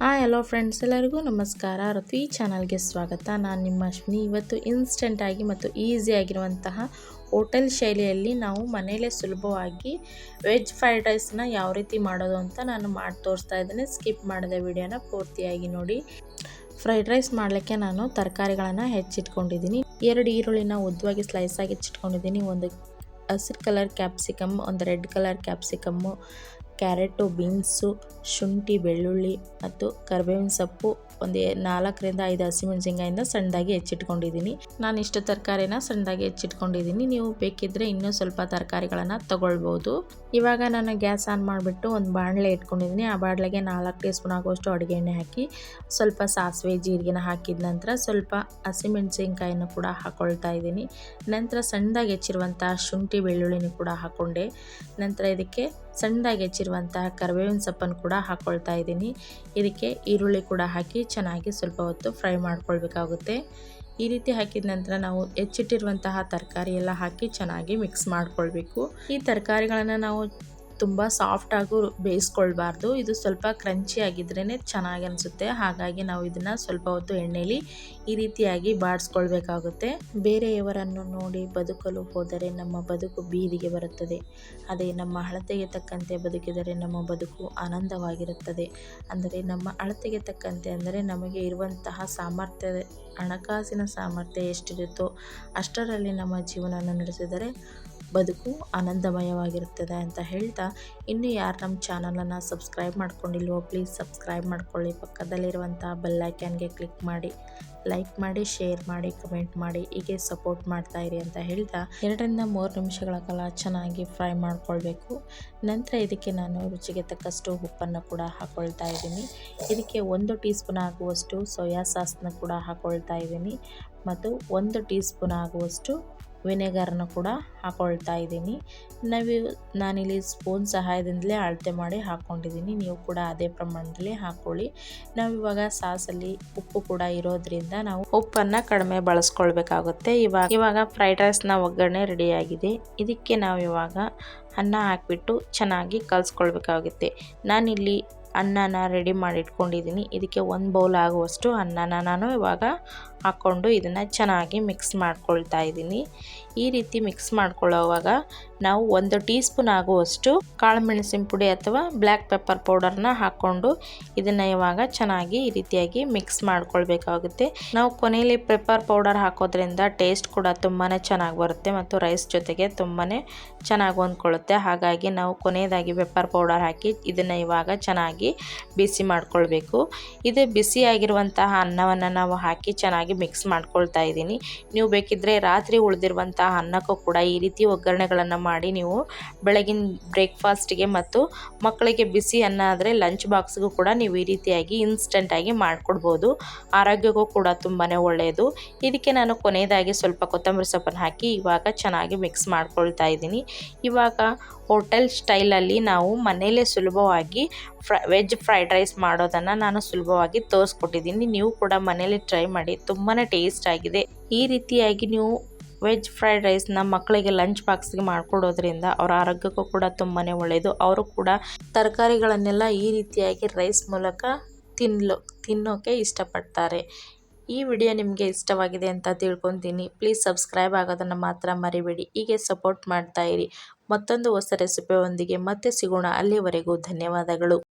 Hi, hello friends, ಎಲ್ಲರಿಗೂ ನಮಸ್ಕಾರ. ಋತ್ವಿ ಚಾನಲ್ಗೆ ಸ್ವಾಗತ. ನಾನು ನಿಮ್ಮ ಅಶ್ವಿನಿ. ಇವತ್ತು ಇನ್ಸ್ಟೆಂಟಾಗಿ ಮತ್ತು ಈಸಿಯಾಗಿರುವಂತಹ ಹೋಟೆಲ್ ಶೈಲಿಯಲ್ಲಿ ನಾವು ಮನೆಯಲ್ಲೇ ಸುಲಭವಾಗಿ ವೆಜ್ ಫ್ರೈಡ್ ರೈಸ್ನ ಯಾವ ರೀತಿ ಮಾಡೋದು ಅಂತ ನಾನು ಮಾಡಿ ತೋರಿಸ್ತಾ ಇದ್ದೇನೆ. ಸ್ಕಿಪ್ ಮಾಡಿದೆ ವಿಡಿಯೋನ ಪೂರ್ತಿಯಾಗಿ ನೋಡಿ. ಫ್ರೈಡ್ ರೈಸ್ ಮಾಡಲಿಕ್ಕೆ ನಾನು ತರಕಾರಿಗಳನ್ನು ಹೆಚ್ಚಿಟ್ಕೊಂಡಿದ್ದೀನಿ. ಎರಡು ಈರುಳ್ಳಿನ ಉದ್ದವಾಗಿ ಸ್ಲೈಸ್ ಆಗಿ ಹೆಚ್ಚಿಟ್ಕೊಂಡಿದ್ದೀನಿ. ಒಂದು ಹಸಿರು ಕಲರ್ ಕ್ಯಾಪ್ಸಿಕಮ್ ಒಂದು red colour capsicum carrot, beans, ಶುಂಠಿ, ಬೆಳ್ಳುಳ್ಳಿ ಮತ್ತು ಕರಿಬೇವಿನ ಸೊಪ್ಪು ಒಂದು ನಾಲ್ಕರಿಂದ ಐದು ಹಸಿಮೆಣಸಿನ್ಕಾಯಿಂದ ಸಣ್ಣದಾಗಿ ಹೆಚ್ಚಿಟ್ಕೊಂಡಿದ್ದೀನಿ. ನಾನು ಇಷ್ಟು ತರಕಾರಿನ ಸಣ್ಣದಾಗಿ ಹೆಚ್ಚಿಟ್ಕೊಂಡಿದ್ದೀನಿ. ನೀವು ಬೇಕಿದ್ದರೆ ಇನ್ನೂ ಸ್ವಲ್ಪ ತರಕಾರಿಗಳನ್ನು ತಗೊಳ್ಬೋದು. ಇವಾಗ ನಾನು ಗ್ಯಾಸ್ ಆನ್ ಮಾಡಿಬಿಟ್ಟು ಒಂದು ಬಾಣಲೆ ಇಟ್ಕೊಂಡಿದ್ದೀನಿ. ಆ ಬಾಣಲೆಗೆ ನಾಲ್ಕು ಟೀ ಸ್ಪೂನ್ ಆಗುವಷ್ಟು ಅಡುಗೆ ಎಣ್ಣೆ ಹಾಕಿ, ಸ್ವಲ್ಪ ಸಾಸಿವೆ, ಜೀರಿಗೆನ ಹಾಕಿದ ನಂತರ ಸ್ವಲ್ಪ ಹಸಿಮೆಣಸಿನ್ಕಾಯನ್ನು ಕೂಡ ಹಾಕ್ಕೊಳ್ತಾ ಇದ್ದೀನಿ. ನಂತರ ಸಣ್ಣದಾಗಿ ಹೆಚ್ಚಿರುವಂಥ ಶುಂಠಿ, ಬೆಳ್ಳುಳ್ಳಿನೂ ಕೂಡ ಹಾಕ್ಕೊಂಡೆ ನಂತರ ಇದಕ್ಕೆ ಸಣ್ಣದಾಗಿ ಹೆಚ್ಚಿರುವಂತಹ ಕರಿಬೇವಿನ ಸೊಪ್ಪನ್ನು ಕೂಡ ಹಾಕ್ಕೊಳ್ತಾ ಇದ್ದೀನಿ. ಇದಕ್ಕೆ ಈರುಳ್ಳಿ ಕೂಡ ಹಾಕಿ ಚೆನ್ನಾಗಿ ಸ್ವಲ್ಪ ಹೊತ್ತು ಫ್ರೈ ಮಾಡ್ಕೊಳ್ಬೇಕಾಗುತ್ತೆ. ಈ ರೀತಿ ಹಾಕಿದ ನಂತರ ನಾವು ಹೆಚ್ಚಿಟ್ಟಿರುವಂತಹ ತರಕಾರಿ ಎಲ್ಲ ಹಾಕಿ ಚೆನ್ನಾಗಿ ಮಿಕ್ಸ್ ಮಾಡ್ಕೊಳ್ಬೇಕು. ಈ ತರಕಾರಿಗಳನ್ನು ನಾವು ತುಂಬ ಸಾಫ್ಟಾಗೂ ಬೇಯಿಸ್ಕೊಳ್ಬಾರ್ದು. ಇದು ಸ್ವಲ್ಪ ಕ್ರಂಚಿ ಆಗಿದ್ರೇ ಚೆನ್ನಾಗಿ ಅನಿಸುತ್ತೆ. ಹಾಗಾಗಿ ನಾವು ಇದನ್ನು ಸ್ವಲ್ಪ ಹೊತ್ತು ಎಣ್ಣೆಯಲ್ಲಿ ಈ ರೀತಿಯಾಗಿ ಬಾಡಿಸ್ಕೊಳ್ಬೇಕಾಗುತ್ತೆ ಬೇರೆಯವರನ್ನು ನೋಡಿ ಬದುಕಲು ಹೋದರೆ ನಮ್ಮ ಬದುಕು ಬೀದಿಗೆ ಬರುತ್ತದೆ. ಅದೇ ನಮ್ಮ ಅಳತೆಗೆ ತಕ್ಕಂತೆ ಬದುಕಿದರೆ ನಮ್ಮ ಬದುಕು ಆನಂದವಾಗಿರುತ್ತದೆ. ಅಂದರೆ ನಮ್ಮ ಅಳತೆಗೆ ತಕ್ಕಂತೆ ಅಂದರೆ ನಮಗೆ ಇರುವಂತಹ ಸಾಮರ್ಥ್ಯ, ಹಣಕಾಸಿನ ಸಾಮರ್ಥ್ಯ ಎಷ್ಟಿರುತ್ತೋ ಅಷ್ಟರಲ್ಲಿ ನಮ್ಮ ಜೀವನವನ್ನು ನಡೆಸಿದರೆ ಬದುಕು ಆನಂದಮಯವಾಗಿರುತ್ತದೆ ಅಂತ ಹೇಳ್ತಾ ಇನ್ನು ಯಾರು ನಮ್ಮ ಚಾನಲನ್ನು ಸಬ್ಸ್ಕ್ರೈಬ್ ಮಾಡ್ಕೊಂಡಿಲ್ವೋ ಪ್ಲೀಸ್ ಸಬ್ಸ್ಕ್ರೈಬ್ ಮಾಡ್ಕೊಳ್ಳಿ. ಪಕ್ಕದಲ್ಲಿರುವಂಥ ಬೆಲ್ಲೈಕ್ಯಾನ್ಗೆ ಕ್ಲಿಕ್ ಮಾಡಿ, ಲೈಕ್ ಮಾಡಿ, ಶೇರ್ ಮಾಡಿ, ಕಮೆಂಟ್ ಮಾಡಿ, ಹೀಗೆ ಸಪೋರ್ಟ್ ಮಾಡ್ತಾ ಇರಿ ಅಂತ ಹೇಳ್ತಾ ಎರಡರಿಂದ ಮೂರು ನಿಮಿಷಗಳ ಕಾಲ ಚೆನ್ನಾಗಿ ಫ್ರೈ ಮಾಡ್ಕೊಳ್ಬೇಕು. ನಂತರ ಇದಕ್ಕೆ ನಾನು ರುಚಿಗೆ ತಕ್ಕಷ್ಟು ಉಪ್ಪನ್ನು ಕೂಡ ಹಾಕ್ಕೊಳ್ತಾ ಇದ್ದೀನಿ. ಇದಕ್ಕೆ ಒಂದು ಟೀ ಸ್ಪೂನ್ ಆಗುವಷ್ಟು ಸೋಯಾ ಸಾಸ್ನ ಕೂಡ ಹಾಕ್ಕೊಳ್ತಾ ಇದ್ದೀನಿ. ಮತ್ತು ಒಂದು ಟೀ ಸ್ಪೂನ್ ಆಗುವಷ್ಟು ವಿನೆಗರ್ನ ಕೂಡ ಹಾಕೊಳ್ತಾ ಇದ್ದೀನಿ. ನಾವು ನಾನಿಲ್ಲಿ ಸ್ಪೂನ್ ಸಹಾಯದಿಂದಲೇ ಅಳತೆ ಮಾಡಿ ಹಾಕ್ಕೊಂಡಿದ್ದೀನಿ ನೀವು ಕೂಡ ಅದೇ ಪ್ರಮಾಣದಲ್ಲಿ ಹಾಕ್ಕೊಳ್ಳಿ ನಾವು ಇವಾಗ ಸಾಸಲ್ಲಿ ಉಪ್ಪು ಕೂಡ ಇರೋದ್ರಿಂದ ನಾವು ಉಪ್ಪನ್ನು ಕಡಿಮೆ ಬಳಸ್ಕೊಳ್ಬೇಕಾಗುತ್ತೆ. ಇವಾಗ ಇವಾಗ ಫ್ರೈಡ್ ರೈಸ್ನ ಒಗ್ಗರಣೆ ರೆಡಿಯಾಗಿದೆ. ಇದಕ್ಕೆ ನಾವು ಇವಾಗ ಅನ್ನ ಹಾಕಿಬಿಟ್ಟು ಚೆನ್ನಾಗಿ ಕಲಿಸ್ಕೊಳ್ಬೇಕಾಗುತ್ತೆ. ನಾನಿಲ್ಲಿ ಅನ್ನನ ರೆಡಿ ಮಾಡಿ ಇಟ್ಕೊಂಡಿದ್ದೀನಿ ಇದಕ್ಕೆ ಒಂದು ಬೌಲ್ ಆಗುವಷ್ಟು ಅನ್ನನ ನಾನು ಇವಾಗ ಹಾಕ್ಕೊಂಡು ಇದನ್ನು ಚೆನ್ನಾಗಿ ಮಿಕ್ಸ್ ಮಾಡ್ಕೊಳ್ತಾ ಇದ್ದೀನಿ ಈ ರೀತಿ ಮಿಕ್ಸ್ ಮಾಡ್ಕೊಳ್ಳೋವಾಗ ನಾವು ಒಂದು ಟೀ ಸ್ಪೂನ್ ಆಗುವಷ್ಟು ಕಾಳು ಮೆಣಸಿನ ಪುಡಿ ಅಥವಾ ಬ್ಲ್ಯಾಕ್ ಪೆಪ್ಪರ್ ಪೌಡರ್ನ ಹಾಕ್ಕೊಂಡು ಇದನ್ನು ಇವಾಗ ಚೆನ್ನಾಗಿ ಈ ರೀತಿಯಾಗಿ ಮಿಕ್ಸ್ ಮಾಡ್ಕೊಳ್ಬೇಕಾಗುತ್ತೆ. ನಾವು ಕೊನೆಯಲ್ಲಿ ಪೆಪ್ಪರ್ ಪೌಡರ್ ಹಾಕೋದ್ರಿಂದ ಟೇಸ್ಟ್ ಕೂಡ ತುಂಬಾ ಚೆನ್ನಾಗಿ ಬರುತ್ತೆ ಮತ್ತು ರೈಸ್ ಜೊತೆಗೆ ತುಂಬಾ ಚೆನ್ನಾಗಿ ಹೊಂದ್ಕೊಳ್ಳುತ್ತೆ. ಹಾಗಾಗಿ ನಾವು ಕೊನೆಯದಾಗಿ ಪೆಪ್ಪರ್ ಪೌಡರ್ ಹಾಕಿ ಇದನ್ನು ಇವಾಗ ಚೆನ್ನಾಗಿ ಬಿಸಿ ಮಾಡ್ಕೊಳ್ಬೇಕು. ಇದು ಬಿಸಿಯಾಗಿರುವಂತಹ ಅನ್ನವನ್ನು ನಾವು ಹಾಕಿ ಚೆನ್ನಾಗಿ ಮಿಕ್ಸ್ ಮಾಡ್ಕೊಳ್ತಾ ಇದ್ದೀನಿ. ನೀವು ಬೇಕಿದ್ದರೆ ರಾತ್ರಿ ಉಳಿದಿರುವಂತಹ ಅನ್ನಕ್ಕೂ ಕೂಡ ಈ ರೀತಿ ಒಗ್ಗರಣೆಗಳನ್ನು ಮಾಡಿ ನೀವು ಬೆಳಗಿನ ಬ್ರೇಕ್ಫಾಸ್ಟ್ಗೆ ಮತ್ತು ಮಕ್ಕಳಿಗೆ ಬಿಸಿ ಅನ್ನ ಆದರೆ ಲಂಚ್ ಬಾಕ್ಸ್ಗೂ ಕೂಡ ನೀವು ಈ ರೀತಿಯಾಗಿ ಇನ್ಸ್ಟೆಂಟಾಗಿ ಮಾಡಿಕೊಡ್ಬೋದು. ಆರೋಗ್ಯಕ್ಕೂ ಕೂಡ ತುಂಬಾ ಒಳ್ಳೆಯದು ಇದಕ್ಕೆ ನಾನು ಕೊನೆಯದಾಗಿ ಸ್ವಲ್ಪ ಕೊತ್ತಂಬರಿ ಸೊಪ್ಪನ್ನು ಹಾಕಿ ಇವಾಗ ಚೆನ್ನಾಗಿ ಮಿಕ್ಸ್ ಮಾಡ್ಕೊಳ್ತಾ ಇದ್ದೀನಿ. ಇವಾಗ ಹೋಟೆಲ್ ಸ್ಟೈಲಲ್ಲಿ ನಾವು ಮನೆಯಲ್ಲೇ ಸುಲಭವಾಗಿ ಫ್ರೈ ವೆಜ್ ಫ್ರೈಡ್ ರೈಸ್ ಮಾಡೋದನ್ನು ನಾನು ಸುಲಭವಾಗಿ ತೋರಿಸ್ಕೊಟ್ಟಿದ್ದೀನಿ. ನೀವು ಕೂಡ ಮನೇಲಿ ಟ್ರೈ ಮಾಡಿ ತುಂಬಾ ಟೇಸ್ಟ್ ಆಗಿದೆ. ಈ ರೀತಿಯಾಗಿ ನೀವು ವೆಜ್ ಫ್ರೈಡ್ ರೈಸ್ನ ಮಕ್ಕಳಿಗೆ ಲಂಚ್ ಬಾಕ್ಸ್ಗೆ ಮಾಡಿಕೊಡೋದ್ರಿಂದ ಅವರ ಆರೋಗ್ಯಕ್ಕೂ ಕೂಡ ತುಂಬಾ ಒಳ್ಳೆಯದು ಅವರು ಕೂಡ ತರಕಾರಿಗಳನ್ನೆಲ್ಲ ಈ ರೀತಿಯಾಗಿ ರೈಸ್ ಮೂಲಕ ತಿನ್ನಲು ತಿನ್ನೋಕೆ ಇಷ್ಟಪಡ್ತಾರೆ. ಈ ವಿಡಿಯೋ ನಿಮಗೆ ಇಷ್ಟವಾಗಿದೆ ಅಂತ ತಿಳ್ಕೊತೀನಿ. ಪ್ಲೀಸ್ ಸಬ್ಸ್ಕ್ರೈಬ್ ಆಗೋದನ್ನು ಮಾತ್ರ ಮರಿಬೇಡಿ. ಹೀಗೆ ಸಪೋರ್ಟ್ ಮಾಡ್ತಾ ಇರಿ. ಮತ್ತೊಂದು ಹೊಸ ರೆಸಿಪಿಯೊಂದಿಗೆ ಮತ್ತೆ ಸಿಗೋಣ. ಅಲ್ಲಿವರೆಗೂ ಧನ್ಯವಾದಗಳು.